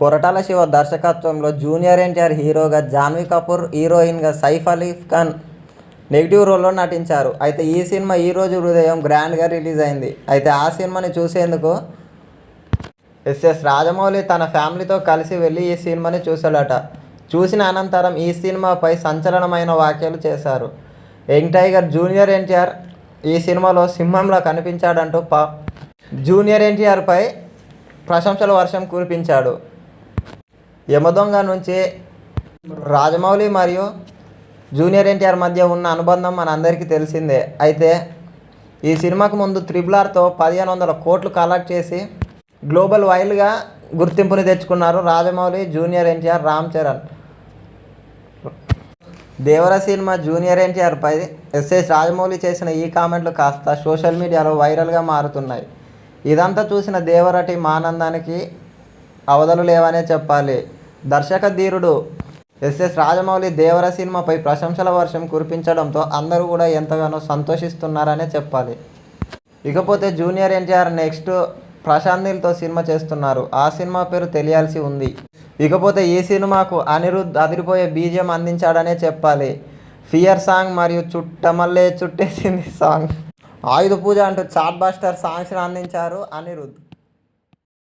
కొరటాల శివ దర్శకత్వంలో జూనియర్ ఎన్టీఆర్ హీరోగా జాన్వీ కపూర్ హీరోయిన్గా సైఫ్ అలీ ఖాన్ నెగిటివ్ రోల్లో నటించారు. అయితే ఈ సినిమా ఈ రోజు గ్రాండ్గా రిలీజ్ అయింది. అయితే ఆ సినిమాని చూసేందుకు ఎస్ఎస్ రాజమౌళి తన ఫ్యామిలీతో కలిసి వెళ్ళి ఈ సినిమాని చూశాడట. చూసిన అనంతరం ఈ సినిమాపై సంచలనమైన వ్యాఖ్యలు చేశారు. యంగ్ టైగర్ జూనియర్ ఎన్టీఆర్ ఈ సినిమాలో సింహంలో కనిపించాడంటూ పా జూనియర్ ఎన్టీఆర్పై ప్రశంసల వర్షం కురిపించాడు. యమదొంగ నుంచి రాజమౌళి మరియు జూనియర్ ఎన్టీఆర్ మధ్య ఉన్న అనుబంధం మనందరికీ తెలిసిందే. అయితే ఈ సినిమాకు ముందు త్రిబుల్ ఆర్తో పదిహేను వందల కోట్లు కలెక్ట్ చేసి గ్లోబల్ వైల్డ్గా గుర్తింపుని తెచ్చుకున్నారు Rajamouli junior NTR Ram Charan. Devara cinema junior ఎన్టీఆర్పై SS Rajamouli చేసిన ఈ కామెంట్లు కాస్త సోషల్ మీడియాలో వైరల్గా మారుతున్నాయి. ఇదంతా చూసిన దేవర టీం ఆనందానికి అవధులు లేవనే చెప్పాలి. దర్శక ధీరుడు ఎస్ఎస్ రాజమౌళి దేవర సినిమాపై ప్రశంసల వర్షం కురిపించడంతో అందరూ కూడా ఎంతగానో సంతోషిస్తున్నారనే చెప్పాలి. ఇకపోతే జూనియర్ ఎన్టీఆర్ నెక్స్ట్ ప్రశాంత్ నీల్తో సినిమా చేస్తున్నారు. ఆ సినిమా పేరు తెలియాల్సి ఉంది. ఇకపోతే ఈ సినిమాకు అనిరుద్ధ్ అదిరిపోయే బీజం అందించాడనే చెప్పాలి. ఫియర్ సాంగ్ మరియు చుట్టమల్లే చుట్టేసింది సాంగ్. ఆయుధ పూజ అంటూ చాట్ బాస్టర్ సాంగ్స్ని అందించారు అనిరుద్ధ్.